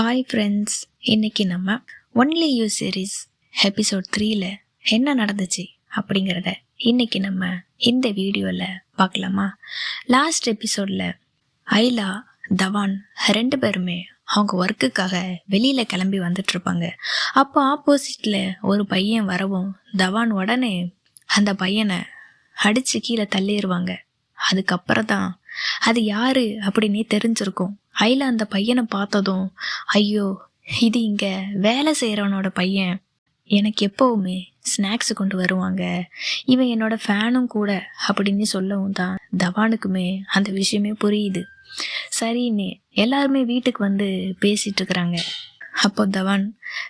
Hi friends இன்னைக்கு நம்ம only you series episode த்ரீல என்ன நடந்துச்சு அப்படிங்கிறத இன்னைக்கு நம்ம இந்த வீடியோவில் பார்க்கலாமா? லாஸ்ட் எபிசோடில் ஐலா தவான் ரெண்டு பேருமே அவங்க ஒர்க்குக்காக வெளியில் கிளம்பி வந்துட்டு இருப்பாங்க அப்போ ஆப்போசிட்டில் ஒரு பையன் வரவும் தவான் உடனே அந்த பையனை அடித்து கீழே தள்ளிடுவாங்க அதுக்கப்புறம் தான் அது யாரு அப்படின்னே தெரிஞ்சிருக்கும். ஐலா அந்த பையனை பார்த்ததும் ஐயோ இது இங்கே வேலை செய்கிறவனோட பையன். எனக்கு எப்போவுமே ஸ்நாக்ஸ் கொண்டு வருவாங்க. இவன் என்னோட ஃபேனும் கூட அப்படின்னு சொல்லவும் தான் தவானுக்குமே அந்த விஷயமே புரியுது. சரின்னு எல்லாருமே வீட்டுக்கு வந்து பேசிட்டு இருக்கிறாங்க. அப்போ தவான்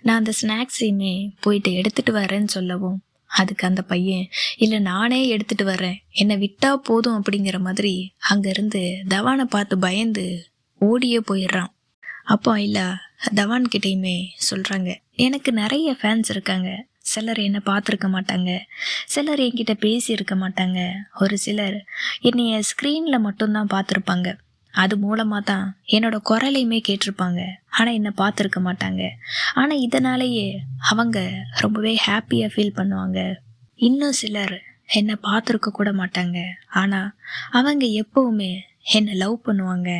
நான் அந்த ஸ்நாக்ஸையுமே போயிட்டு எடுத்துட்டு வரேன்னு சொல்லவும் அதுக்கு அந்த பையன் இல்லை நானே எடுத்துட்டு வரேன். என்னை விட்டா போதும் அப்படிங்கிற மாதிரி அங்கேருந்து தவானை பார்த்து பயந்து ஓடியே போயிடுறான். அப்போ இல்லை தவான் கிட்டேயுமே சொல்கிறாங்க எனக்கு நிறைய ஃபேன்ஸ் இருக்காங்க. சிலர் என்னை பார்த்துருக்க மாட்டாங்க. சிலர் என்கிட்ட பேசியிருக்க மாட்டாங்க. ஒரு சிலர் என்னைய ஸ்க்ரீனில் மட்டும்தான் பார்த்துருப்பாங்க. அது மூலமாக தான் என்னோட குரலையுமே கேட்டிருப்பாங்க. ஆனால் என்னை பார்த்துருக்க மாட்டாங்க. ஆனால் இதனாலேயே அவங்க ரொம்பவே ஹாப்பியாக ஃபீல் பண்ணுவாங்க. இன்னும் சிலர் என்னை பார்த்துருக்க கூட மாட்டாங்க. ஆனால் அவங்க எப்போவுமே என்னை லவ் பண்ணுவாங்க.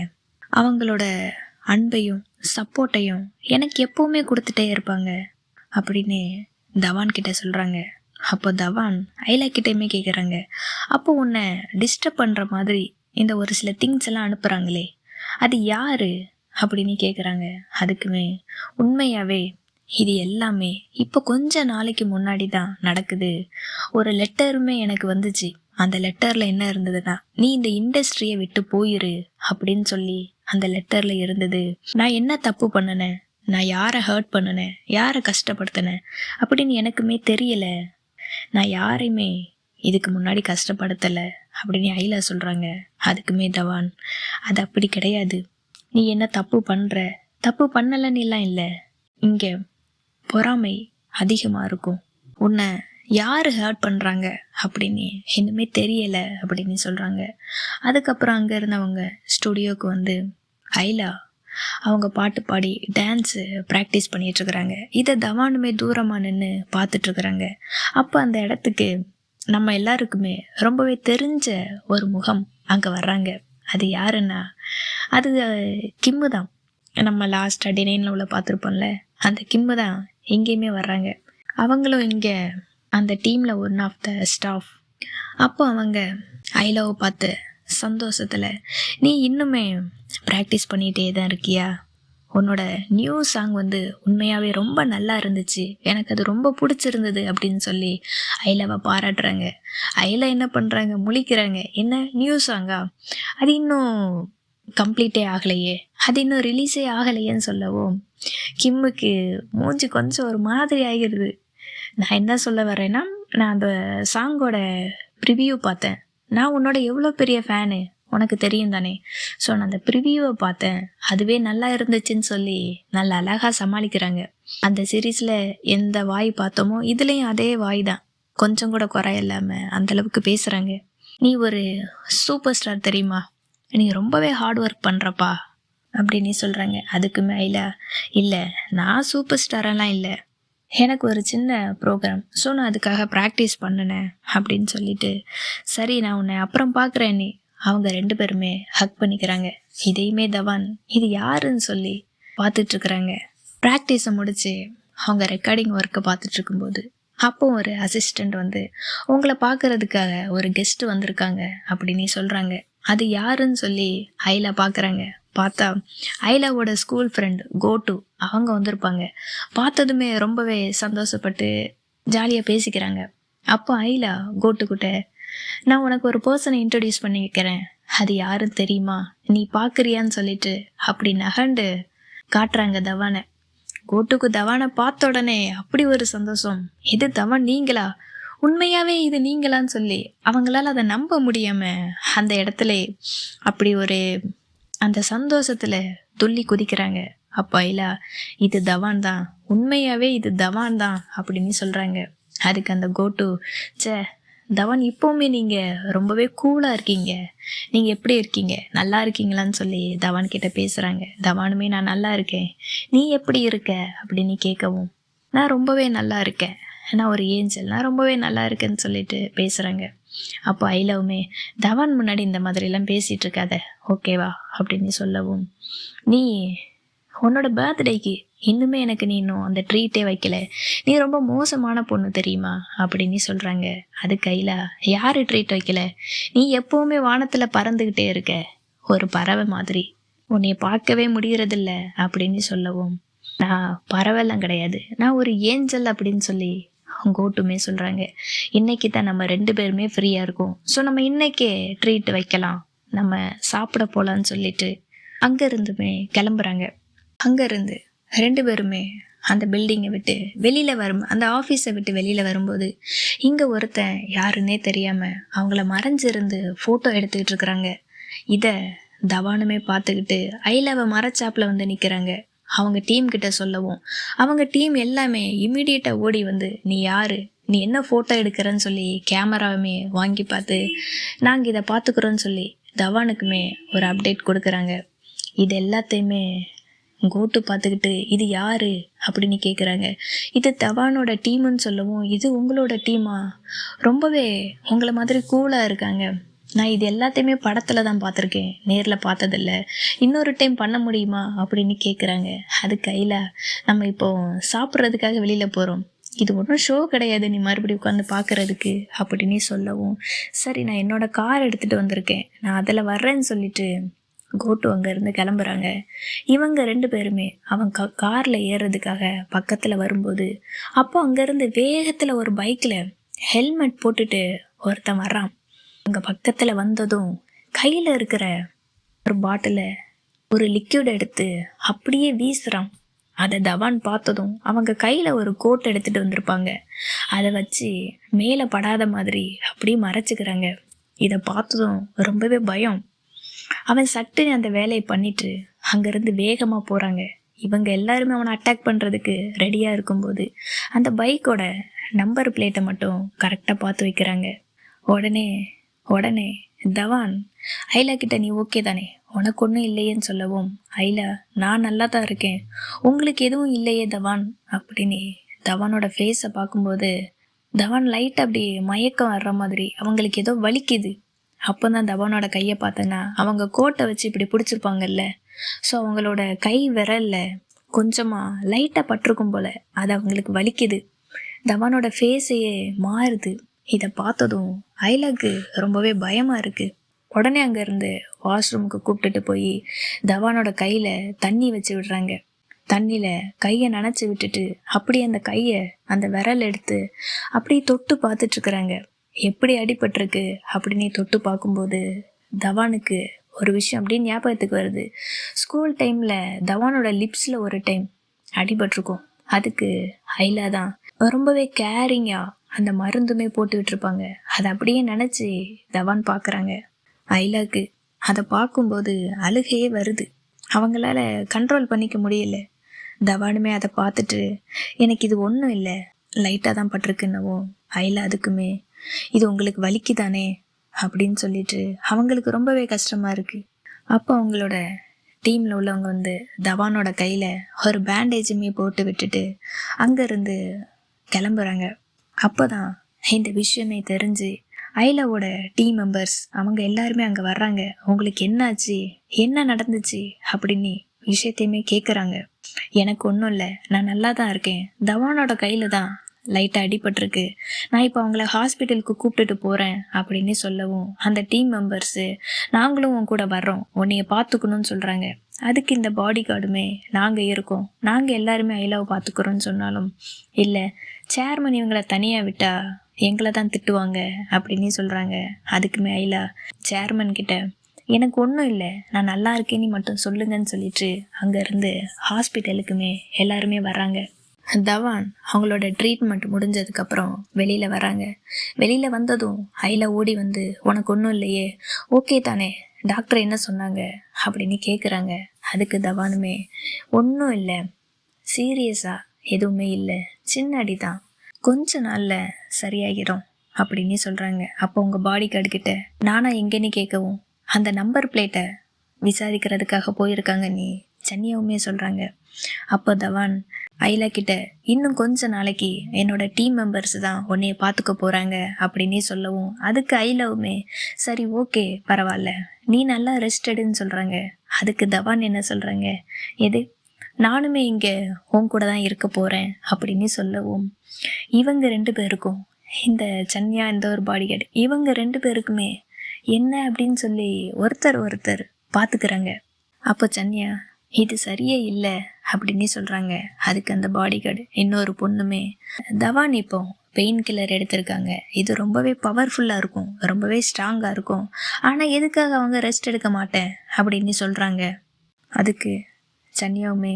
அவங்களோட அன்பையும் சப்போர்ட்டையும் எனக்கு எப்போவுமே கொடுத்துட்டே இருப்பாங்க. அப்படின்னு தவான் கிட்ட சொல்கிறாங்க அப்போ தவான் ஐலா கிட்டேயுமே கேட்குறாங்க அப்போ உன்னை டிஸ்டர்ப் பண்ணுற மாதிரி இந்த ஒரு சில திங்ஸ் எல்லாம் அனுப்புகிறாங்களே அது யாரு? அப்படின்னு கேட்குறாங்க அதுக்குமே உண்மையாகவே இது எல்லாமே இப்போ கொஞ்ச நாளைக்கு முன்னாடி தான் நடக்குது. ஒரு லெட்டருமே எனக்கு வந்துச்சு. அந்த லெட்டரில் என்ன இருந்ததுன்னா நீ இந்த இண்டஸ்ட்ரியை விட்டு போயிரு அப்படின்னு சொல்லி அந்த லெட்டரில் இருந்தது. நான் என்ன தப்பு பண்ணினேன் நான் யாரை ஹர்ட் பண்ணினேன் யாரை கஷ்டப்படுத்தினேன் அப்படின்னு எனக்குமே தெரியலை. நான் யாரையுமே இதுக்கு முன்னாடி கஷ்டப்படுத்தலை அப்படின்னு ஐலா சொல்கிறாங்க அதுக்குமே தவான். அது அப்படி கிடையாது. நீ என்ன தப்பு பண்ணுற தப்பு பண்ணலைன்னுலாம் இல்லை. இங்கே பொறாமை அதிகமாக இருக்கும். உன்னை யார் ஹர்ட் பண்ணுறாங்க அப்படின்னு இன்னுமே தெரியலை அப்படின்னு சொல்கிறாங்க அதுக்கப்புறம் அங்கே இருந்தவங்க ஸ்டுடியோவுக்கு வந்து ஐலா அவங்க பாட்டு பாடி டான்ஸு ப்ராக்டிஸ் பண்ணிகிட்ருக்குறாங்க இதை தவானுமே தூரமாக நின்று பார்த்துட்ருக்குறாங்க அப்போ அந்த இடத்துக்கு நம்ம எல்லாருக்குமே ரொம்பவே தெரிஞ்ச ஒரு முகம் அங்கே வர்றாங்க. அது யாருன்னா அது கிம்மு தான். நம்ம லாஸ்ட் டினைனில் உள்ள பார்த்துருப்போம்ல அந்த கிம்மு தான் எங்கேயுமே வர்றாங்க. அவங்களும் இங்கே அந்த டீமில் ஒன் ஆஃப் த ஸ்டாஃப் அப்போ அவங்க ஐலோவை பார்த்து சந்தோஷத்தில் நீ இன்னுமே ப்ராக்டிஸ் பண்ணிகிட்டே தான் இருக்கியா? உன்னோட நியூ சாங் வந்து உண்மையாகவே ரொம்ப நல்லா இருந்துச்சு. எனக்கு அது ரொம்ப பிடிச்சிருந்தது அப்படின்னு சொல்லி ஐலாவை பாராட்டுறாங்க. ஐலா என்ன பண்ணுறாங்க முழிக்கிறாங்க. என்ன? நியூ சாங்கா அது இன்னும் கம்ப்ளீட்டே ஆகலையே. அது இன்னும் ரிலீஸே ஆகலையேன்னு சொல்லவும் கிம்முக்கு மூஞ்சி கொஞ்சம் ஒரு மாதிரி ஆகிடுது நான் என்ன சொல்ல வரேன்னா நான் அந்த சாங்கோட ப்ரிவியூ பார்த்தேன். நான் உன்னோட எவ்வளோ பெரிய ஃபேனு உனக்கு தெரியும் தானே? ஸோ நான் அந்த ப்ரிவியூவை பார்த்தேன். அதுவே நல்லா இருந்துச்சுன்னு சொல்லி நல்லா அழகாக சமாளிக்கிறாங்க. அந்த சீரீஸில் எந்த வாய் பார்த்தோமோ இதுலேயும் அதே வாய் தான். கொஞ்சம் கூட குறை இல்லாமல் அந்தளவுக்கு பேசுகிறாங்க நீ ஒரு சூப்பர் ஸ்டார் தெரியுமா? நீ ரொம்பவே ஹார்ட் ஒர்க் பண்ணுறப்பா அப்படின்னு சொல்கிறாங்க அதுக்கு மேலே இல்லை நான் சூப்பர் ஸ்டாரெல்லாம் இல்லை. எனக்கு ஒரு சின்ன ப்ரோக்ராம் ஸோ நான் அதுக்காக ப்ராக்டிஸ் பண்ணினேன் அப்படின்னு சொல்லிட்டு சரி நான் உன்னை அப்புறம் பார்க்குறேன் நீ. அவங்க ரெண்டு பேருமே ஹக் பண்ணிக்கிறாங்க. இதையுமே தவான் இது யாருன்னு சொல்லி பார்த்துட்ருக்குறாங்க. ப்ராக்டிஸை முடித்து அவங்க ரெக்கார்டிங் ஒர்க்கை பார்த்துட்டு இருக்கும்போது அப்போ ஒரு அசிஸ்டண்ட் வந்து உங்களை பார்க்கறதுக்காக ஒரு கெஸ்ட் வந்திருக்காங்க அப்படின்னு சொல்கிறாங்க அது யாருன்னு சொல்லி ஐலா பார்க்குறாங்க. பார்த்தா ஐலாவோட ஸ்கூல் ஃப்ரெண்ட் கோட்டு அவங்க வந்திருப்பாங்க. பார்த்ததுமே ரொம்பவே சந்தோஷப்பட்டு ஜாலியாக பேசிக்கிறாங்க. அப்போ ஐலா கோட்டுக்கிட்ட நான் உனக்கு ஒரு பர்சனை இன்ட்ரடியூஸ் பண்ணி வைக்கிறேன் அது யாரும் தெரியுமா? நீ பார்க்குறியான்னு சொல்லிட்டு அப்படி நகண்டு காட்டுறாங்க தவானை. கோட்டுக்கு தவானை பார்த்த உடனே அப்படி ஒரு சந்தோஷம். இது தவான் நீங்களா? உண்மையாவே இது நீங்களான்னு சொல்லி அவங்களால அதை நம்ப முடியாம அந்த இடத்துல அப்படி ஒரு அந்த சந்தோஷத்துல துள்ளி குதிக்கிறாங்க. அப்பா இல்ல இது தவான் தான். உண்மையாவே இது தவான் தான் அப்படின்னு சொல்றாங்க. அதுக்கு அந்த கோட்டு சே தவன் இப்போவுமே நீங்கள் ரொம்பவே கூலாக இருக்கீங்க. நீங்கள் எப்படி இருக்கீங்க? நல்லா இருக்கீங்களான்னு சொல்லி தவான் கிட்ட பேசுகிறாங்க தவானுமே நான் நல்லா இருக்கேன். நீ எப்படி இருக்க? அப்படின்னு கேட்கவும் நான் ரொம்பவே நல்லா இருக்கேன். நான் ஒரு ஏஞ்சல். நான் ரொம்பவே நல்லா இருக்கேன்னு சொல்லிட்டு பேசுகிறாங்க அப்போ ஐ லவ்மே தவான் முன்னாடி இந்த மாதிரிலாம் பேசிகிட்டு இருக்காத. ஓகேவா? அப்படின்னு சொல்லவும் நீ உன்னோட பர்த்டேக்கு இன்னுமே எனக்கு நீ இன்னும் அந்த ட்ரீட்டே வைக்கல. நீ ரொம்ப மோசமான பொண்ணு தெரியுமா? அப்படின்னு சொல்கிறாங்க அது கையில் யார் ட்ரீட் வைக்கல? நீ எப்போவுமே வானத்தில் பறந்துக்கிட்டே இருக்க. ஒரு பறவை மாதிரி. உன்னை பார்க்கவே முடியறதில்ல அப்படின்னு சொல்லவும். நான் பறவைலாம் கிடையாது. நான் ஒரு ஏஞ்சல் அப்படின்னு சொல்லி கோட்டுமே சொல்கிறாங்க இன்னைக்கு தான் நம்ம ரெண்டு பேருமே ஃப்ரீயாக இருக்கோம். ஸோ நம்ம இன்னைக்கே ட்ரீட் வைக்கலாம். நம்ம சாப்பிட போகலான்னு சொல்லிட்டு அங்கேருந்துமே கிளம்புறாங்க. அங்கேருந்து ரெண்டு பேருமே அந்த பில்டிங்கை விட்டு வெளியில் வரும் அந்த ஆஃபீஸை விட்டு வெளியில் வரும்போது இங்கே ஒருத்தன் யாருன்னே தெரியாமல் அவங்கள மறைஞ்சிருந்து ஃபோட்டோ எடுத்துக்கிட்டு இருக்கிறாங்க. இதை தவானுமே பார்த்துக்கிட்டு ஐலவ மரச்சாப்பில் வந்து நிற்கிறாங்க அவங்க டீம் கிட்ட சொல்லவும் அவங்க டீம் எல்லாமே இம்மிடியேட்டாக ஓடி வந்து நீ யாரு? நீ என்ன ஃபோட்டோ எடுக்கிறன்னு சொல்லி கேமராவுமே வாங்கி பார்த்து நாங்கள் இதை பார்த்துக்குறோன்னு சொல்லி தவானுக்குமே ஒரு அப்டேட் கொடுக்குறாங்க. இது எல்லாத்தையுமே கோட்டு பார்த்துக்கிட்டு இது யாரு? அப்படின்னு கேட்குறாங்க இது தவானோட டீமுன்னு சொல்லவும் இது உங்களோட டீமா? ரொம்பவே உங்களை மாதிரி கூலாக இருக்காங்க. நான் இது எல்லாத்தையுமே படத்தில் தான் பார்த்துருக்கேன். நேரில் பார்த்ததில்ல. இன்னொரு டைம் பண்ண முடியுமா? அப்படின்னு கேட்குறாங்க அது கையில் நம்ம இப்போ சாப்பிட்றதுக்காக வெளியில் போகிறோம் இது ஒன்றும் ஷோ கிடையாது. நீ மறுபடியும் உட்காந்து பார்க்குறதுக்கு அப்படின்னு சொல்லவும். சரி நான் என்னோடய கார் எடுத்துகிட்டு வந்திருக்கேன். நான் அதில் வர்றேன்னு சொல்லிட்டு கோட்டு அங்கேருந்து கிளம்புறாங்க. இவங்க ரெண்டு பேருமே அவன் க காரில் ஏறுறதுக்காக பக்கத்தில் வரும்போது அப்போ அங்கேருந்து வேகத்தில் ஒரு பைக்கில் ஹெல்மெட் போட்டுட்டு ஒருத்தன் வர்றான். அங்கே பக்கத்தில் வந்ததும் கையில் இருக்கிற ஒரு பாட்டிலை ஒரு லிக்யூட் எடுத்து அப்படியே வீசுகிறான் அதை தவான் பார்த்ததும் அவங்க கையில் ஒரு கோட் எடுத்துகிட்டு வந்திருப்பாங்க. அதை வச்சு மேலே படாத மாதிரி அப்படியே மறைச்சிக்கிறாங்க. இதை பார்த்ததும் ரொம்பவே பயம். அவன் சட்டுன்னு அந்த வேலையை பண்ணிட்டு அங்கேருந்து வேகமாக போகிறாங்க இவங்க எல்லாருமே அவனை அட்டாக் பண்ணுறதுக்கு ரெடியாக இருக்கும்போது அந்த பைக்கோட நம்பர் பிளேட்டை மட்டும் கரெக்டாக பார்த்து வைக்கிறாங்க. உடனே உடனே தவான் ஐலா கிட்ட நீ ஓகே தானே? உனக்கு ஒன்றும் இல்லையேன்னு சொல்லவும். ஐலா நான் நல்லா தான் இருக்கேன். உங்களுக்கு எதுவும் இல்லையே தவான்? அப்படின்னு தவானோட ஃபேஸை பார்க்கும்போது தவான் லைட் அப்படி மயக்கம் வர்ற மாதிரி அவங்களுக்கு ஏதோ வலிக்குது. அப்போ தான் தவானோட கையை பார்த்தேன்னா அவங்க கோட்டை வச்சு இப்படி பிடிச்சிருப்பாங்கல்ல. ஸோ அவங்களோட கை விரல்ல கொஞ்சமாக லைட்டாக பட்டிருக்கும் போல் அது அவங்களுக்கு வலிக்குது. தவானோட ஃபேஸையே மாறுது. இதை பார்த்ததும் ஐலாக்கு ரொம்பவே பயமாக இருக்குது உடனே அங்கேருந்து வாஷ்ரூமுக்கு கூப்பிட்டுட்டு போய் தவானோட கையில் தண்ணி வச்சு விடுறாங்க. தண்ணியில் கையை நனைச்சி விட்டுட்டு அப்படியே அந்த கையை அந்த விரல் எடுத்து அப்படியே தொட்டு பார்த்துட்ருக்குறாங்க எப்படி அடிபட்டிருக்கு அப்படின்னு தொட்டு பார்க்கும்போது தவானுக்கு ஒரு விஷயம் அப்படின்னு ஞாபகத்துக்கு வருது. ஸ்கூல் டைமில் தவானோட லிப்ஸில் ஒரு டைம் அடிபட்டிருக்கும். அதுக்கு ஐலா தான். ரொம்பவே கேரிங்காக அந்த மருந்துமே போட்டு விட்டுருப்பாங்க. அதை அப்படியே நினச்சி தவான் பார்க்குறாங்க. ஐலாக்கு அதை பார்க்கும்போது அழுகையே வருது. அவங்களால கண்ட்ரோல் பண்ணிக்க முடியல. தவானுமே அதை பார்த்துட்டு எனக்கு இது ஒன்றும் இல்லை. லைட்டாக தான் பட்டிருக்குன்னவோ ஐலா அதுக்குமே இது உங்களுக்கு வலிக்குதானே? அப்படின்னு சொல்லிட்டு அவங்களுக்கு ரொம்பவே கஷ்டமாக இருக்குது அப்போ அவங்களோட டீமில் உள்ளவங்க வந்து தவானோட கையில் ஒரு பேண்டேஜுமே போட்டு விட்டுட்டு அங்கேருந்து கிளம்புறாங்க. அப்போ தான் இந்த விஷயமே தெரிஞ்சு ஐலாவோட டீம் மெம்பர்ஸ் அவங்க எல்லாருமே அங்கே வர்றாங்க. உங்களுக்கு என்னாச்சு? என்ன நடந்துச்சு? அப்படின்னு விஷயத்தையுமே கேட்குறாங்க எனக்கு ஒன்றும் இல்லை. நான் நல்லா தான் இருக்கேன். தவானோட கையில் தான் லைட்டாக அடிபட்டிருக்கு. நான் இப்போ அவங்கள ஹாஸ்பிட்டலுக்கு கூப்பிட்டுட்டு போகிறேன் அப்படின்னு சொல்லவும் அந்த டீம் மெம்பர்ஸு நாங்களும் உன் கூட வர்றோம். உன்னைய பார்த்துக்கணும்னு சொல்கிறாங்க அதுக்கு இந்த பாடி கார்டுமே நாங்கள் இருக்கோம். நாங்கள் எல்லாருமே ஐலாவை பார்த்துக்குறோன்னு சொன்னாலும் இல்லை சேர்மன் இவங்களை தனியாக விட்டால் எங்களை தான் திட்டுவாங்க அப்படின்னு சொல்கிறாங்க அதுக்குமே ஐலா சேர்மன் கிட்ட எனக்கு ஒன்றும் இல்லை. நான் நல்லா இருக்கேன்னு மட்டும் சொல்லுங்கன்னு சொல்லிட்டு அங்கேருந்து ஹாஸ்பிட்டலுக்குமே எல்லாருமே வராங்க தவான் அவங்களோட ட்ரீட்மெண்ட் முடிஞ்சதுக்கப்புறம் வெளியில் வராங்க. வெளியில் வந்ததும் ஹையில் ஓடி வந்து உனக்கு ஒன்றும் இல்லையே. ஓகே தானே. டாக்டர் என்ன சொன்னாங்க? அப்படின்னு கேட்குறாங்க அதுக்கு தவானுமே ஒன்றும் இல்லை. சீரியஸாக எதுவுமே இல்லை. சின்ன அடி தான் கொஞ்ச நாளில் சரியாகிடும் அப்படின்னு சொல்கிறாங்க அப்போ உங்கள் பாடி கார்டு கிட்ட நானா எங்கேன்னு கேட்கவும் அந்த நம்பர் பிளேட்டை விசாரிக்கிறதுக்காக போயிருக்காங்க நீ சன்னியாவுமே சொல்கிறாங்க அப்போ தவான் ஐலா கிட்ட இன்னும் கொஞ்ச நாளைக்கு என்னோட டீம் மெம்பர்ஸ் தான் உன்னைய பார்த்துக்க போகிறாங்க அப்படின்னே சொல்லவும் அதுக்கு ஐலாவுமே சரி ஓகே பரவாயில்ல. நீ நல்லா ரெஸ்டடுன்னு சொல்கிறாங்க அதுக்கு தவான் என்ன சொல்கிறாங்க எது? நானுமே இங்கே உன் கூட தான் இருக்க போகிறேன் அப்படின்னு சொல்லவும் இவங்க ரெண்டு பேருக்கும் இந்த சன்யா இந்த ஒரு பாடிகார்டு இவங்க ரெண்டு பேருக்குமே என்ன? அப்படின்னு சொல்லி ஒருத்தர் ஒருத்தர் பார்த்துக்கிறாங்க. அப்போ சன்யா இது சரியே இல்லை அப்படின்னு சொல்கிறாங்க அதுக்கு அந்த பாடி கார்டு இன்னொரு பொண்ணுமே தவான் இப்போ பெயின் கில்லர் எடுத்திருக்காங்க. இது ரொம்பவே பவர்ஃபுல்லாக இருக்கும். ரொம்பவே ஸ்ட்ராங்காக இருக்கும். ஆனால் எதுக்காக அவங்க ரெஸ்ட் எடுக்க மாட்டேன்? அப்படின்னு சொல்கிறாங்க அதுக்கு சன்யாவுமே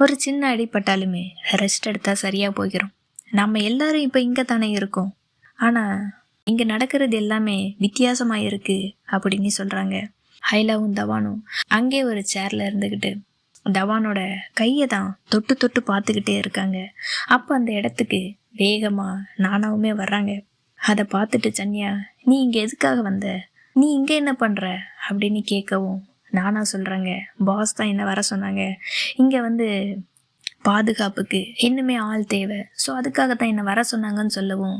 ஒரு சின்ன அடிப்பட்டாலுமே ரெஸ்ட் எடுத்தால் சரியாக போய்க்கிறோம் நம்ம எல்லாரும் இப்போ இங்கே தானே இருக்கோம். ஆனால் இங்கே நடக்கிறது எல்லாமே வித்தியாசமாக இருக்குது அப்படின்னு சொல்கிறாங்க ஹைலாவும் தவானும் அங்கே ஒரு சேரில் இருந்துக்கிட்டு தவானோட கையை தான் தொட்டு தொட்டு பார்த்துக்கிட்டே இருக்காங்க. அப்போ அந்த இடத்துக்கு வேகமாக நானாவுமே வர்றாங்க. அதை பார்த்துட்டு சன்யா நீ இங்கே எதுக்காக வந்த? நீ இங்கே என்ன பண்ணுற அப்படின்னு கேட்கவும் நானா சொல்கிறேங்க பாஸ் தான் என்ன வர சொன்னாங்க. இங்கே வந்து பாதுகாப்புக்கு இன்னுமே ஆள் தேவை. ஸோ அதுக்காக தான் என்னை வர சொன்னாங்கன்னு சொல்லவும்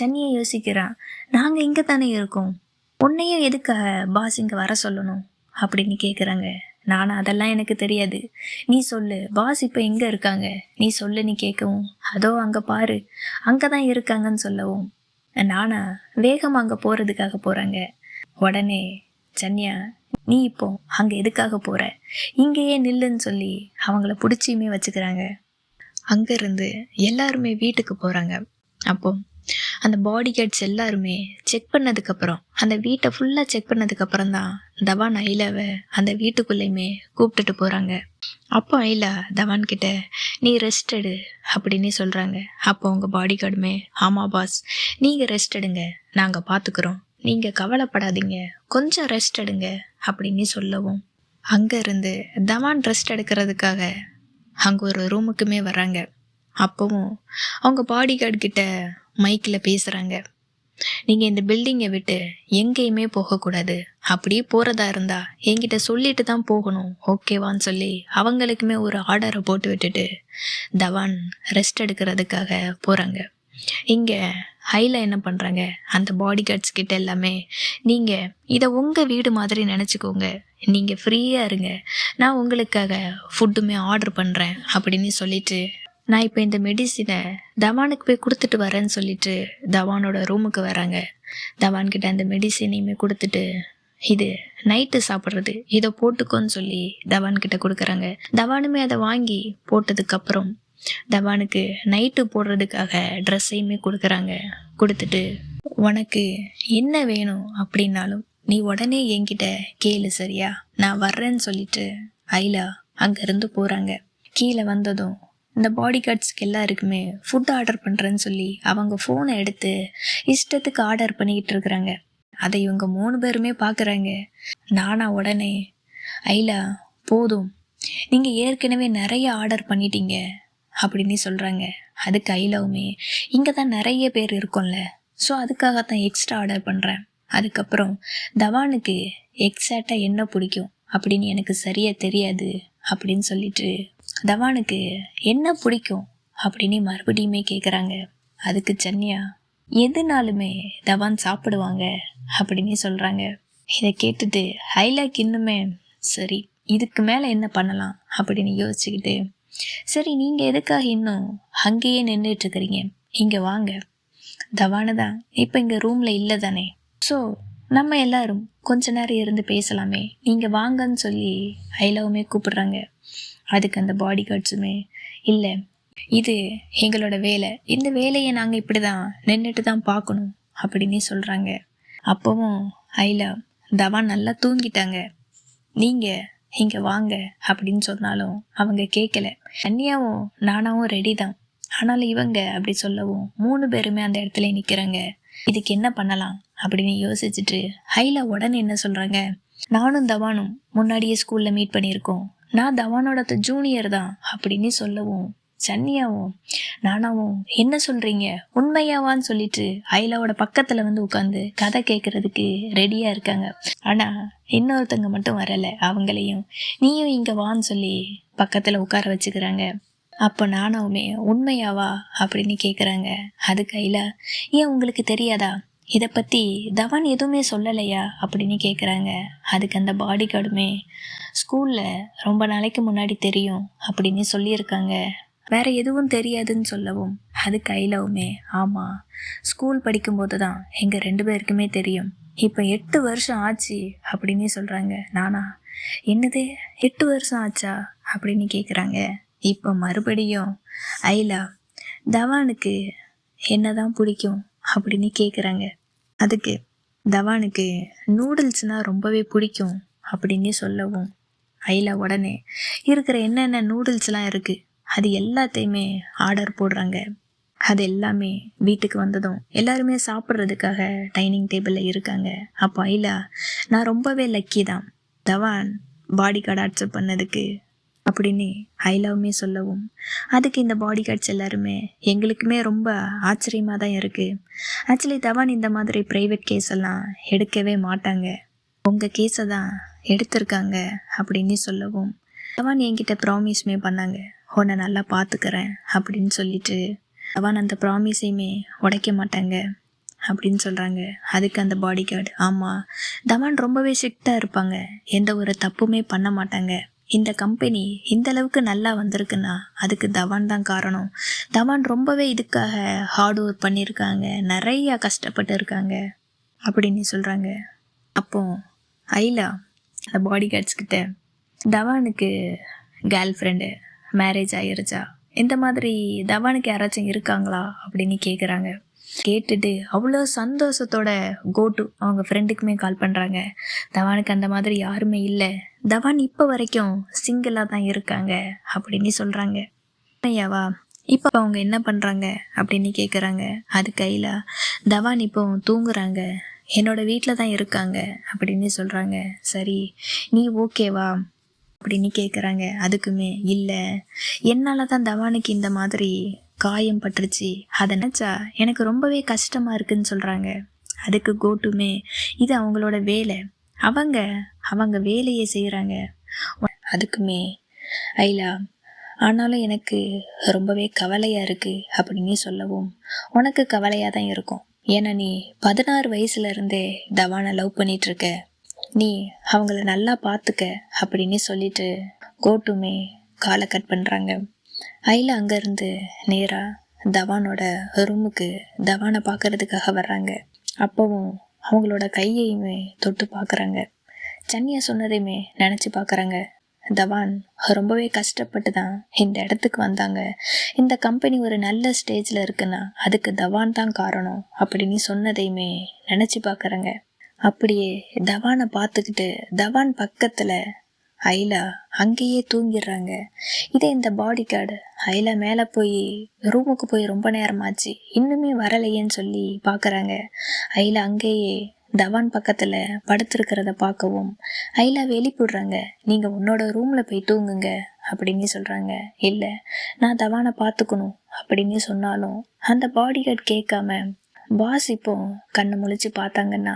சன்னியை யோசிக்கிறான் நாங்கள் இங்கே தானே இருக்கோம். உன்னையும் எதுக்காக பாஸ் இங்கே வர சொல்லணும்? அப்படின்னு கேட்குறாங்க நானும் அதெல்லாம் எனக்கு தெரியாது. நீ சொல்லு பாஸ் இப்போ எங்கே இருக்காங்க? நீ சொல்லு நீ கேட்கவும் அதோ அங்கே பாரு அங்கே தான் இருக்காங்கன்னு சொல்லவும். நானா வேகமாக அங்கே போகிறதுக்காக போகிறாங்க உடனே சன்யா நீ இப்போ அங்கே எதுக்காக போகிற இங்கேயே நில்லுன்னு சொல்லி அவங்கள பிடிச்சியுமே வச்சுக்கிறாங்க. அங்கேருந்து எல்லாருமே வீட்டுக்கு போகிறாங்க அப்போ அந்த பாடி கார்ட்ஸ் எல்லாருமே செக் பண்ணதுக்கப்புறம் அந்த வீட்டை ஃபுல்லாக செக் பண்ணதுக்கப்புறம் தான் தவான் ஐலாவை அந்த வீட்டுக்குள்ளேயுமே கூப்பிட்டுட்டு போகிறாங்க அப்போ ஐலா தவான் கிட்ட நீ ரெஸ்ட் எடு அப்படின்னு சொல்கிறாங்க அப்போ உங்கள் பாடி கார்டுமே ஆமாம் பாஸ் நீங்கள் ரெஸ்ட் எடுங்க நாங்கள் பார்த்துக்குறோம் நீங்கள் கவலைப்படாதீங்க கொஞ்சம் ரெஸ்ட் எடுங்க அப்படின்னு சொல்லவும். அங்கேருந்து தவான் ரெஸ்ட் எடுக்கிறதுக்காக அங்கே ஒரு ரூமுக்குமே வராங்க அப்போவும் அவங்க பாடி கார்டு கிட்ட மைக்கில் பேசுகிறாங்க நீங்கள் இந்த பில்டிங்கை விட்டு எங்கேயுமே போகக்கூடாது. அப்படியே போகிறதா இருந்தா என்கிட்ட சொல்லிட்டு தான் போகணும் ஓகேவான்னு சொல்லி அவங்களுக்குமே ஒரு ஆர்டரை போட்டு விட்டுட்டு தவான் ரெஸ்ட் எடுக்கிறதுக்காக போகிறாங்க இங்கே ஹைல என்ன பண்ணுறாங்க அந்த பாடி கார்ட்ஸ் கிட்ட எல்லாமே நீங்கள் இதை உங்கள் வீடு மாதிரி நினச்சிக்கோங்க. நீங்கள் ஃப்ரீயாக இருங்க. நான் உங்களுக்காக ஃபுட்டுமே ஆர்டர் பண்ணுறேன் அப்படின்னு சொல்லிட்டு நான் இப்போ இந்த மெடிசினை தவானுக்கு போய் கொடுத்துட்டு வரேன்னு சொல்லிட்டு தவானோட ரூமுக்கு வராங்க. தவான் கிட்ட அந்த மெடிசினையுமே கொடுத்துட்டு இது நைட்டு சாப்பிட்றது இதை போட்டுக்கோன்னு சொல்லி தவான் கிட்ட கொடுக்குறாங்க. தவானுமே அதை வாங்கி போட்டதுக்கப்புறம் தவானுக்கு நைட்டு போடுறதுக்காக ட்ரெஸ்ஸையுமே கொடுக்குறாங்க. கொடுத்துட்டு உனக்கு என்ன வேணும் அப்படின்னாலும் நீ உடனே என்கிட்ட கேளு சரியா? நான் வர்றேன்னு சொல்லிட்டு ஐலா அங்கேருந்து போகிறாங்க கீழே வந்ததும் இந்த பாடி கார்ட்ஸ்க்கு எல்லாருக்குமே ஃபுட் ஆர்டர் பண்ணுறேன்னு சொல்லி அவங்க ஃபோனை எடுத்து இஷ்டத்துக்கு ஆர்டர் பண்ணிக்கிட்டு இருக்கிறாங்க. அதை இவங்க மூணு பேருமே பார்க்குறாங்க நானா உடனே ஐலா போதும். நீங்கள் ஏற்கனவே நிறைய ஆர்டர் பண்ணிட்டீங்க அப்படின்னு சொல்கிறாங்க அதுக்கு ஐலாவுமே இங்கே தான் நிறைய பேர் இருக்கோம்ல. ஸோ அதுக்காகத்தான் எக்ஸ்ட்ரா ஆர்டர் பண்ணுறேன் அதுக்கப்புறம் தவானுக்கு எக்ஸாக்டாக என்ன பிடிக்கும்? அப்படின்னு எனக்கு சரியாக தெரியாது அப்படின்னு சொல்லிட்டு தவானுக்கு என்ன பிடிக்கும்? அப்படின்னு மறுபடியுமே கேட்குறாங்க அதுக்கு சன்யா எதுனாலுமே தவான் சாப்பிடுவாங்க அப்படின்னு சொல்கிறாங்க இதை கேட்டுட்டு ஹைலாக் இன்னுமே சரி இதுக்கு மேலே என்ன பண்ணலாம்? அப்படின்னு யோசிச்சுக்கிட்டு சரி நீங்கள் எதுக்காக இன்னும் அங்கேயே நின்றுட்டுருக்கிறீங்க இங்கே வாங்க. தவானு தான் இப்போ இங்கே ரூமில் இல்லை தானே. ஸோ நம்ம எல்லாரும் கொஞ்ச நேரம் இருந்து பேசலாமே. நீங்கள் வாங்கன்னு சொல்லி ஐலவுமே கூப்பிடுறாங்க. அதுக்கு அந்த பாடி கார்ட்ஸுமே இல்லை இது எங்களோட வேலை. இந்த வேலையை நாங்கள் இப்படி தான் நின்றுட்டு தான் பார்க்கணும் அப்படின்னு சொல்கிறாங்க அப்போவும் ஐலா தவான் நல்லா தூங்கிட்டாங்க. நீங்கள் இங்கே வாங்க அப்படின்னு சொன்னாலும் அவங்க கேட்கல அன்னியாவும் நானாவும் ரெடி தான் ஆனாலும் இவங்க அப்படி சொல்லவும் மூணு பேருமே அந்த இடத்துல நிற்கிறாங்க இதுக்கு என்ன பண்ணலாம் அப்படின்னு யோசிச்சுட்டு ஹைலா உடனே என்ன சொல்கிறாங்க நானும் தவானும் முன்னாடியே ஸ்கூலில் மீட் பண்ணியிருக்கோம். நான் தவானோட ஜூனியர் தான் அப்படின்னு சொல்லவும். சன்னியாவும் நானாவும் என்ன சொல்றீங்க? உண்மையாவான்னு சொல்லிட்டு ஐலாவோட பக்கத்துல வந்து உட்காந்து கதை கேட்கறதுக்கு ரெடியா இருக்காங்க. ஆனா இன்னொருத்தங்க மட்டும் வரல அவங்களையும். நீயும் இங்க வான்னு சொல்லி பக்கத்துல உட்கார வச்சுக்கிறாங்க. அப்போ நானாவுமே உண்மையாவா? அப்படின்னு கேட்குறாங்க அதுக்கு ஐலா ஏன் உங்களுக்கு தெரியாதா? இதை பற்றி தவன் எதுவுமே சொல்லலையா? அப்படின்னு கேட்குறாங்க அதுக்கு அந்த பாடி கார்டுமே ஸ்கூலில் ரொம்ப நாளைக்கு முன்னாடி தெரியும் அப்படின்னு சொல்லியிருக்காங்க. வேற எதுவும் தெரியாதுன்னு சொல்லவும் அது கைலவுமே ஆமாம் ஸ்கூல் படிக்கும்போது தான் எங்கள் ரெண்டு பேருக்குமே தெரியும். இப்போ எட்டு வருஷம் ஆச்சு அப்படின்னு சொல்கிறாங்க நானா என்னது? எட்டு வருஷம் ஆச்சா? அப்படின்னு கேட்குறாங்க இப்போ மறுபடியும் ஐலா தவானுக்கு என்னதான் பிடிக்கும்? அப்படின்னு கேட்குறாங்க அதுக்கு தவானுக்கு நூடுல்ஸ்னால் ரொம்பவே பிடிக்கும் அப்படின்னு சொல்லவும். ஐலா உடனே இருக்கிற என்னென்ன நூடுல்ஸ்லாம் இருக்குது அது எல்லாத்தையுமே ஆர்டர் போடுறாங்க. அது எல்லாமே வீட்டுக்கு வந்ததும் எல்லாருமே சாப்பிட்றதுக்காக டைனிங் டேபிளில் இருக்காங்க. அப்போ ஐலா நான் ரொம்பவே லக்கி தான். தவான் பாடி கார்டு அக்செப்ட் பண்ணதுக்கு அப்படின்னு ஐ லவ்மே சொல்லவும். அதுக்கு இந்த பாடி கார்ட்ஸ் எல்லாருமே எங்களுக்குமே ரொம்ப ஆச்சரியமாக தான் இருக்குது ஆக்சுவலி தவான் இந்த மாதிரி ப்ரைவேட் கேஸ் எல்லாம் எடுக்கவே மாட்டாங்க. உங்கள் கேஸை தான் எடுத்திருக்காங்க அப்படின்னு சொல்லவும். தவான் என்கிட்ட ப்ராமிஸ்மே பண்ணாங்க. உன்னை நல்லா பார்த்துக்கிறேன் அப்படின்னு சொல்லிட்டு. தவான் அந்த ப்ராமிஸையுமே உடைக்க மாட்டாங்க அப்படின்னு சொல்கிறாங்க அதுக்கு அந்த பாடி கார்டு ஆமாம் தவான் ரொம்பவே ஸ்ட்ரிக்டாக இருப்பாங்க. எந்த ஒரு தப்புமே பண்ண மாட்டாங்க. இந்த கம்பெனி இந்த அளவுக்கு நல்லா வந்திருக்குன்னா அதுக்கு தவான் தான் காரணம். தவான் ரொம்பவே இதுக்காக ஹார்ட் ஒர்க் பண்ணியிருக்காங்க. நிறையா கஷ்டப்பட்டு இருக்காங்க அப்படின்னு சொல்கிறாங்க அப்போ ஐலா அந்த பாடி கார்ட்ஸ் கிட்ட தவானுக்கு கேர்ள் ஃப்ரெண்டு மேரேஜ் ஆயிருச்சா? இந்த மாதிரி தவானுக்கு யாராச்சும் இருக்காங்களா அப்படின்னு கேட்குறாங்க கேட்டுட்டு அவ்வளோ சந்தோஷத்தோட கோட்டு அவங்க ஃப்ரெண்டுக்குமே கால் பண்ணுறாங்க தவானுக்கு அந்த மாதிரி யாருமே இல்லை. தவான் இப்போ வரைக்கும் சிங்கிளாக தான் இருக்காங்க அப்படின்னு சொல்கிறாங்க ஐயாவா இப்போ அவங்க என்ன பண்ணுறாங்க அப்படின்னு கேட்குறாங்க அது கையில் தவான் இப்போ தூங்குறாங்க. என்னோட வீட்டில் தான் இருக்காங்க அப்படின்னு சொல்கிறாங்க சரி நீ ஓகேவா அப்படின்னு கேட்குறாங்க அதுக்குமே இல்லை. என்னால் தான் தவானுக்கு இந்த மாதிரி காயம் பட்டுருச்சு. அதை நினச்சா எனக்கு ரொம்பவே கஷ்டமாக இருக்குன்னு சொல்கிறாங்க அதுக்கு கோட்டுமே இது அவங்களோட வேலை. அவங்க அவங்க வேலையை செய்கிறாங்க அதுக்குமே ஐலா ஆனாலும் எனக்கு ரொம்பவே கவலையாக இருக்குது அப்படின்னு சொல்லவும் உனக்கு கவலையாக தான் இருக்கும். ஏன்னா நீ பதினாறு வயசுலேருந்தே தவானை லவ் பண்ணிகிட்ருக்க நீ அவங்கள நல்லா பார்த்துக்க அப்படின்னு சொல்லிட்டு கோட்டுமே காலை கட் பண்ணுறாங்க ஐலா அங்கேருந்து நேராக தவானோட ரூமுக்கு தவானை பார்க்கறதுக்காக வர்றாங்க. அப்போவும் அவங்களோட கையையுமே தொட்டு பார்க்குறாங்க. சன்னியா சொன்னதையுமே நினச்சி பார்க்குறாங்க. தவான் ரொம்பவே கஷ்டப்பட்டு தான் இந்த இடத்துக்கு வந்தாங்க. இந்த கம்பெனி ஒரு நல்ல ஸ்டேஜில் இருக்குன்னா அதுக்கு தவான் தான் காரணம் அப்படின்னு சொன்னதையுமே நினச்சி பார்க்குறாங்க. அப்படியே தவானை பார்த்துக்கிட்டு தவான் பக்கத்தில் ஐலா அங்கேயே தூங்கிடுறாங்க. இதே இந்த பாடி கார்டு ஐலா மேலே போய் ரூமுக்கு போய் ரொம்ப நேரமாச்சு. இன்னுமே வரலையேன்னு சொல்லி பார்க்குறாங்க ஐலா அங்கேயே தவான் பக்கத்தில் படுத்திருக்கிறத பார்க்கவும் ஐலா வெளிப்பிடுறாங்க. நீங்கள் உன்னோட ரூமில் போய் தூங்குங்க அப்படின்னு சொல்கிறாங்க இல்லை நான் தவானை பார்த்துக்கணும் அப்படின்னு சொன்னாலும் அந்த பாடி கார்டு கேட்காம பாஸ் இப்போ கண்ணை முழிச்சு பார்த்தாங்கன்னா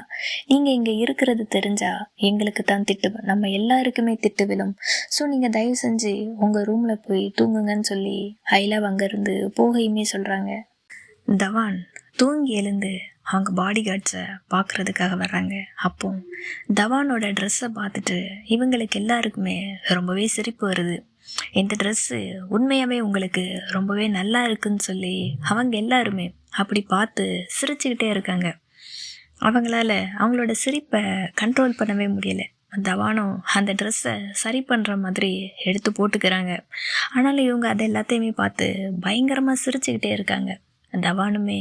நீங்கள் இங்கே இருக்கிறது தெரிஞ்சா எங்களுக்கு தான் திட்டு நம்ம எல்லாருக்குமே திட்டு விழும். ஸோ நீங்கள் தயவு செஞ்சு உங்கள் ரூமில் போய் தூங்குங்கன்னு சொல்லி ஐலவ் அங்கேருந்து போகையுமே சொல்கிறாங்க தவான் தூங்கி எழுந்து அவங்க பாடி கார்ட்ஸை பார்க்குறதுக்காக வர்றாங்க. அப்போ தவானோட ட்ரெஸ்ஸை பார்த்துட்டு இவங்களுக்கு எல்லாருக்குமே ரொம்பவே சிரிப்பு வருது. இந்த ட்ரெஸ்ஸு உண்மையாகவே உங்களுக்கு ரொம்பவே நல்லா இருக்குன்னு சொல்லி அவங்க எல்லாருமே அப்படி பார்த்து சிரிச்சுக்கிட்டே இருக்காங்க. அவங்களால அவங்களோட சிரிப்பை கண்ட்ரோல் பண்ணவே முடியலை. தவானும் அந்த ட்ரெஸ்ஸை சரி பண்ணுற மாதிரி எடுத்து போட்டுக்கிறாங்க. ஆனாலும் இவங்க அதை எல்லாத்தையுமே பார்த்து பயங்கரமாக சிரிச்சுக்கிட்டே இருக்காங்க. தவானுமே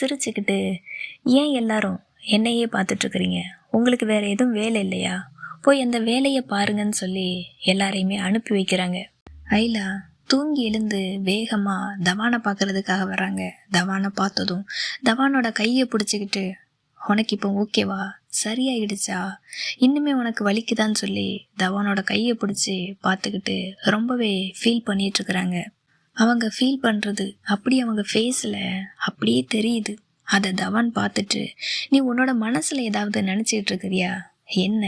சிரிச்சுக்கிட்டு ஏன் எல்லாரும் என்னையே பார்த்துட்ருக்குறீங்க? உங்களுக்கு வேறு எதுவும் வேலை இல்லையா? போய் அந்த வேலையை பாருங்கன்னு சொல்லி எல்லாரையுமே அனுப்பி வைக்கிறாங்க. ஐலா தூங்கி எழுந்து வேகமாக தவானை பார்க்கறதுக்காக வராங்க தவானை பார்த்ததும் தவானோட கையை பிடிச்சிக்கிட்டு உனக்கு இப்போ ஓகேவா சரியாயிடுச்சா? இன்னுமே உனக்கு வலிக்குதான்னு சொல்லி தவானோட கையை பிடிச்சி பார்த்துக்கிட்டு ரொம்பவே ஃபீல் பண்ணிகிட்ருக்குறாங்க அவங்க ஃபீல் பண்ணுறது அப்படி அவங்க ஃபேஸில் அப்படியே தெரியுது. அதை தவான் பார்த்துட்டு நீ உன்னோட மனசில் ஏதாவது நினச்சிக்கிட்டு இருக்கிறியா? என்ன?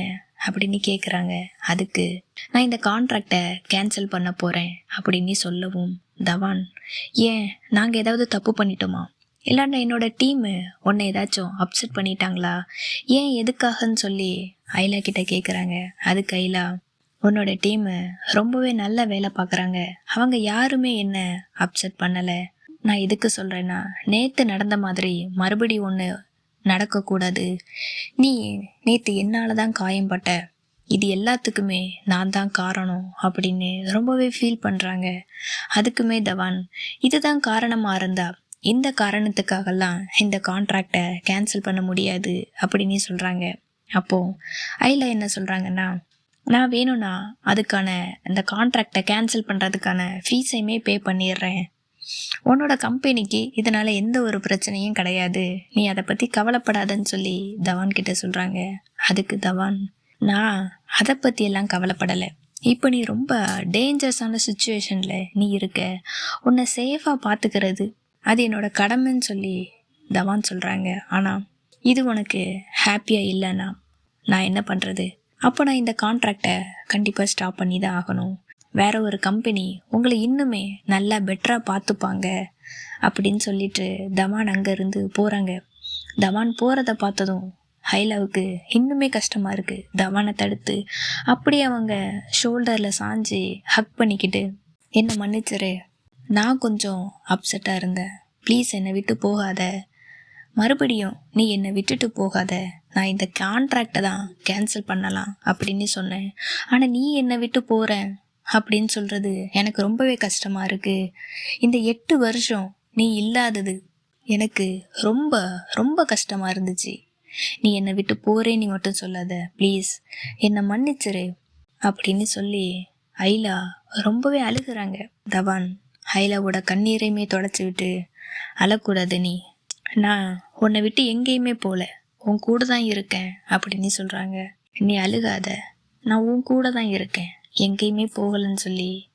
அப்படின்னு கேட்குறாங்க அதுக்கு நான் இந்த கான்ட்ராக்டை கேன்சல் பண்ண போகிறேன் அப்படின்னு சொல்லவும் தவான் ஏன்? நாங்கள் ஏதாவது தப்பு பண்ணிட்டோமா? இல்லைன்னா என்னோட டீமு உன்னை ஏதாச்சும் அப்செட் பண்ணிட்டாங்களா? ஏன் எதுக்காகன்னு சொல்லி ஐலா கிட்ட கேட்குறாங்க அதுக்கு ஐலா உன்னோட டீமு ரொம்பவே நல்ல வேலை பார்க்குறாங்க அவங்க யாருமே என்ன அப்செட் பண்ணலை. நான் எதுக்கு சொல்கிறேன்னா நேற்று நடந்த மாதிரி மறுபடி ஒன்று நடக்கக்கூடாது. நீ நேற்று என்னால் தான் காயம்பட்ட? இது எல்லாத்துக்குமே நான் தான் காரணம் அப்படின்னு ரொம்பவே ஃபீல் பண்ணுறாங்க அதுக்குமே தவான் இதுதான் காரணமாக இருந்தா இந்த காரணத்துக்காகலாம் இந்த கான்ட்ராக்டை கேன்சல் பண்ண முடியாது அப்படின்னு சொல்கிறாங்க அப்போது ஐயில் என்ன சொல்கிறாங்கன்னா நான் வேணும்னா அதுக்கான அந்த கான்ட்ராக்டை கேன்சல் பண்ணுறதுக்கான ஃபீஸையுமே பே பண்ணிடுறேன். உன்னோட கம்பெனிக்கு இதனால் எந்த ஒரு பிரச்சனையும் கிடையாது. நீ அதை பற்றி கவலைப்படாதன்னு சொல்லி தவான் கிட்ட சொல்கிறாங்க அதுக்கு தவான் நான் அதை பற்றியெல்லாம் கவலைப்படலை. இப்போ நீ ரொம்ப டேஞ்சரஸான சுச்சுவேஷனில் நீ இருக்க. உன்னை சேஃபாக பார்த்துக்கிறது அது என்னோட கடமைன்னு சொல்லி தவான் சொல்கிறாங்க ஆனால் இது உனக்கு ஹாப்பியாக இல்லைன்னா நான் என்ன பண்ணுறது அப்போ நான் இந்த கான்ட்ராக்டை கண்டிப்பாக ஸ்டாப் பண்ணி தான் ஆகணும். வேற ஒரு கம்பெனி உங்களை இன்னுமே நல்லா பெட்டராக பார்த்துப்பாங்க அப்படின்னு சொல்லிட்டு தமான் அங்கேருந்து போகிறாங்க தவான் போகிறத பார்த்ததும் ஹைலாவுக்கு இன்னுமே கஷ்டமாக இருக்குது தவானை தடுத்து அப்படியே அவங்க ஷோல்டரில் சாஞ்சு ஹக் பண்ணிக்கிட்டு என்னை மன்னிச்சிரு நான் கொஞ்சம் அப்செட்டாக இருந்தேன். ப்ளீஸ் என்னை விட்டு போகாத. மறுபடியும் நீ என்னை விட்டுட்டு போகாத. நான் இந்த கான்ட்ராக்டை தான் கேன்சல் பண்ணலாம் அப்படின்னு சொன்னேன். ஆனால் நீ என்னை விட்டு போகிற அப்படின்னு சொல்கிறது எனக்கு ரொம்பவே கஷ்டமாக இருக்குது இந்த எட்டு வருஷம் நீ இல்லாதது எனக்கு ரொம்ப ரொம்ப கஷ்டமாக இருந்துச்சு. நீ என்னை விட்டு போகிறே நீ மட்டும் சொல்லாத ப்ளீஸ் என்னை மன்னிச்சிரு அப்படின்னு சொல்லி ஐலா ரொம்பவே அழுகுறாங்க. தவான் ஐலாவோட கண்ணீரையுமே தொடச்சி விட்டு அழக்கூடாது நீ. நான் உன்னை விட்டு எங்கேயுமே போகல உன் கூட தான் இருக்கேன் அப்படின்னு சொல்கிறாங்க நீ அழுகாத. நான் உன் கூட தான் இருக்கேன். எங்கேயுமே போகலன்னு சொல்லி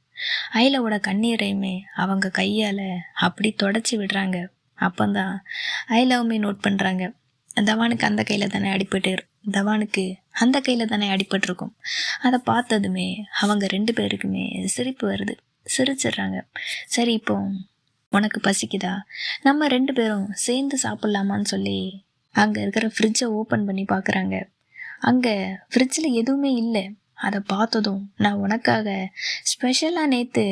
ஐலாவோட கண்ணீரையுமே அவங்க கையால் அப்படி தொடச்சி விடுறாங்க. அப்போந்தான் ஐலாவுமே நோட் பண்ணுறாங்க தவானுக்கு அந்த கையில் தானே அடிபட்டு தவானுக்கு அந்த கையில் தானே அடிபட்டிருக்கும். அதை பார்த்ததுமே அவங்க ரெண்டு பேருக்குமே சிரிப்பு வருது. சிரிச்சிடுறாங்க. சரி இப்போ உனக்கு பசிக்குதா? நம்ம ரெண்டு பேரும் சேர்ந்து சாப்பிட்லாமான்னு சொல்லி அங்கே இருக்கிற ஃப்ரிட்ஜை ஓப்பன் பண்ணி பார்க்குறாங்க அங்கே ஃப்ரிட்ஜில் எதுவுமே இல்லை. அதை பார்த்ததும் நான் உனக்காக ஸ்பெஷலாக நேற்று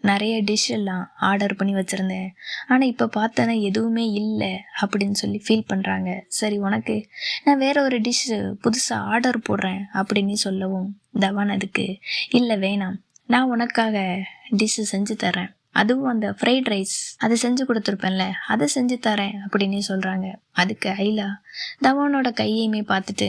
நிறைய டிஷ் எல்லாம் ஆர்டர் பண்ணி வச்சுருந்தேன். ஆனால் இப்போ பார்த்தேன்னா எதுவுமே இல்லை அப்படின்னு சொல்லி ஃபீல் பண்ணுறாங்க சரி உனக்கு நான் வேற ஒரு டிஷ்ஷு புதுசாக ஆர்டர் போடுறேன் அப்படின்னு சொல்லவும் தவான் அதுக்கு இல்லை வேணாம். நான் உனக்காக டிஷ்ஷு செஞ்சு தரேன் அதுவும் அந்த ஃப்ரைட் ரைஸ் அதை செஞ்சு கொடுத்துருப்பேன்ல அதை செஞ்சு தரேன் அப்படின்னு சொல்கிறாங்க அதுக்கு ஐலா தவானோட கையையுமே பார்த்துட்டு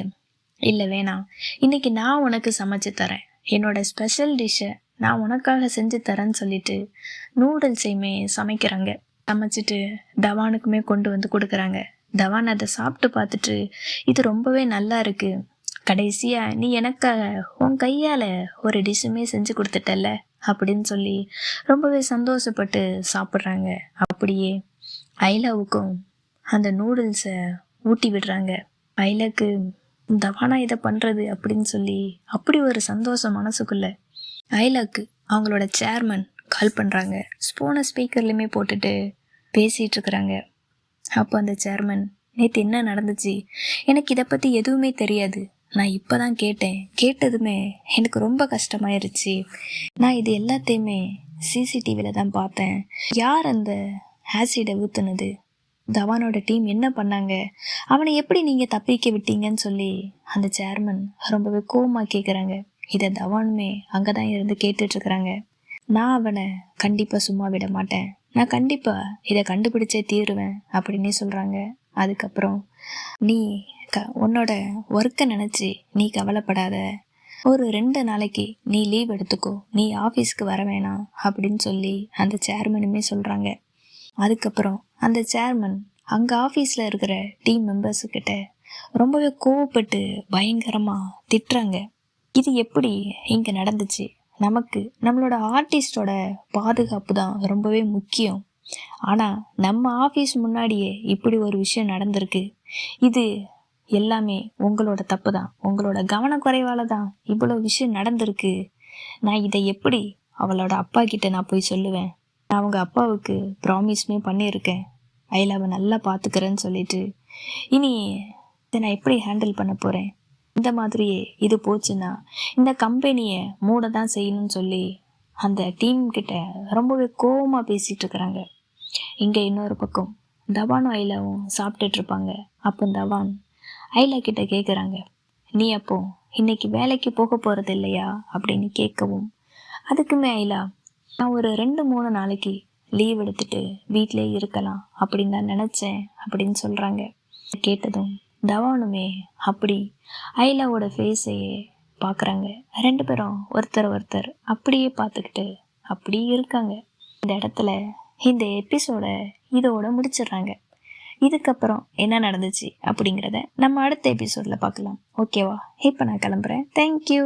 இல்லை வேணாம். இன்னைக்கு நான் உனக்கு சமைச்சு தரேன். என்னோட ஸ்பெஷல் டிஷ்ஷை நான் உனக்காக செஞ்சு தரேன்னு சொல்லிட்டு நூடுல்ஸையுமே சமைக்கிறாங்க. சமைச்சிட்டு தவானுக்குமே கொண்டு வந்து கொடுக்குறாங்க. தவான் அதை சாப்பிட்டு பார்த்துட்டு இது ரொம்பவே நல்லா இருக்கு. கடைசியாக நீ எனக்காக உன் கையால் ஒரு டிஷ்ஷுமே செஞ்சு கொடுத்துட்டல்ல? அப்படின்னு சொல்லி ரொம்பவே சந்தோஷப்பட்டு சாப்பிட்றாங்க. அப்படியே ஐலாவுக்கும் அந்த நூடுல்ஸை ஊட்டி விடுறாங்க. ஐலாக்கு தவானா இதை பண்ணுறது அப்படின்னு சொல்லி அப்படி ஒரு சந்தோஷம் மனசுக்குள்ள ஐலாக்கு அவங்களோட சேர்மன் கால் பண்ணுறாங்க ஸ்பூனை ஸ்பீக்கர்லேயுமே போட்டுட்டு பேசிகிட்டு இருக்கிறாங்க. அப்போ அந்த சேர்மன் நேற்று என்ன நடந்துச்சு? எனக்கு இதை பற்றி எதுவுமே தெரியாது. நான் இப்போ தான் கேட்டேன். கேட்டதுமே எனக்கு ரொம்ப கஷ்டமாயிருச்சு. நான் இது எல்லாத்தையுமே சிசிடிவியில் தான் பார்த்தேன். யார் அந்த ஆசிடை ஊற்றுனது தவானோட டீம் என்ன பண்ணாங்க? அவனை எப்படி நீங்கள் தப்பிக்க விட்டீங்கன்னு சொல்லி அந்த சேர்மன் ரொம்பவே கோவமாக கேட்குறாங்க இதை தவானுமே அங்கே தான் இருந்து கேட்டுட்ருக்குறாங்க நான் அவனை கண்டிப்பாக சும்மா விட மாட்டேன். நான் கண்டிப்பாக இதை கண்டுபிடிச்சே தீருவேன் அப்படின்னே சொல்கிறாங்க அதுக்கப்புறம் நீ க உன்னோட ஒர்க்கை நினச்சி நீ கவலைப்படாத. ஒரு ரெண்டு நாளைக்கு நீ லீவ் எடுத்துக்கோ. நீ ஆஃபீஸ்க்கு வர வேணாம் அப்படின்னு சொல்லி அந்த சேர்மனுமே சொல்கிறாங்க அதுக்கப்புறம் அந்த சேர்மன் அங்கே ஆஃபீஸில் இருக்கிற டீம் மெம்பர்ஸுக்கிட்ட ரொம்பவே கோவப்பட்டு பயங்கரமாக திட்டுறாங்க. இது எப்படி இங்கே நடந்துச்சு? நமக்கு நம்மளோட ஆர்டிஸ்டோட பாதுகாப்பு தான் ரொம்பவே முக்கியம். ஆனால் நம்ம ஆஃபீஸ் முன்னாடியே இப்படி ஒரு விஷயம் நடந்திருக்கு. இது எல்லாமே உங்களோட தப்பு தான். உங்களோட கவனக்குறைவால் தான் இவ்வளோ விஷயம் நடந்திருக்கு. நான் இதை எப்படி அவளோட அப்பா கிட்ட நான் போய் சொல்லுவேன்? நான் அவங்க அப்பாவுக்கு ப்ராமிஸுமே பண்ணியிருக்கேன். ஐலாவை நல்லா பார்த்துக்கிறேன்னு சொல்லிட்டு. இனி இதை நான் எப்படி ஹேண்டில் பண்ண போகிறேன் இந்த மாதிரியே இது போச்சுன்னா இந்த கம்பெனியை மூட தான் செய்யணும்னு சொல்லி அந்த டீம் கிட்ட ரொம்பவே கோவமாக பேசிகிட்டு இருக்கிறாங்க. இங்கே இன்னொரு பக்கம் தவானும் ஐலாவும் சாப்பிட்டுட்டு இருப்பாங்க. அப்போ தவான் ஐலா கிட்ட கேட்குறாங்க நீ அப்போ இன்னைக்கு வேலைக்கு போக போகிறது இல்லையா அப்படின்னு கேட்கவும் அதுக்குமே ஐலா நான் ஒரு ரெண்டு மூணு நாளைக்கு லீவ் எடுத்துட்டு வீட்டிலே இருக்கலாம். அப்படின்னு தான் நினச்சேன் அப்படின்னு சொல்கிறாங்க கேட்டதும் தவானுமே அப்படி ஐலாவோட ஃபேஸையே பார்க்குறாங்க ரெண்டு பேரும் ஒருத்தர் ஒருத்தர் அப்படியே பார்த்துக்கிட்டு அப்படியே இருக்காங்க. இந்த இடத்துல இந்த எபிசோட இதோட முடிச்சிடுறாங்க. இதுக்கப்புறம் என்ன நடந்துச்சு அப்படிங்கிறத நம்ம அடுத்த எபிசோடில் பார்க்கலாம். ஓகேவா இப்போ நான் கிளம்புறேன். தேங்க்யூ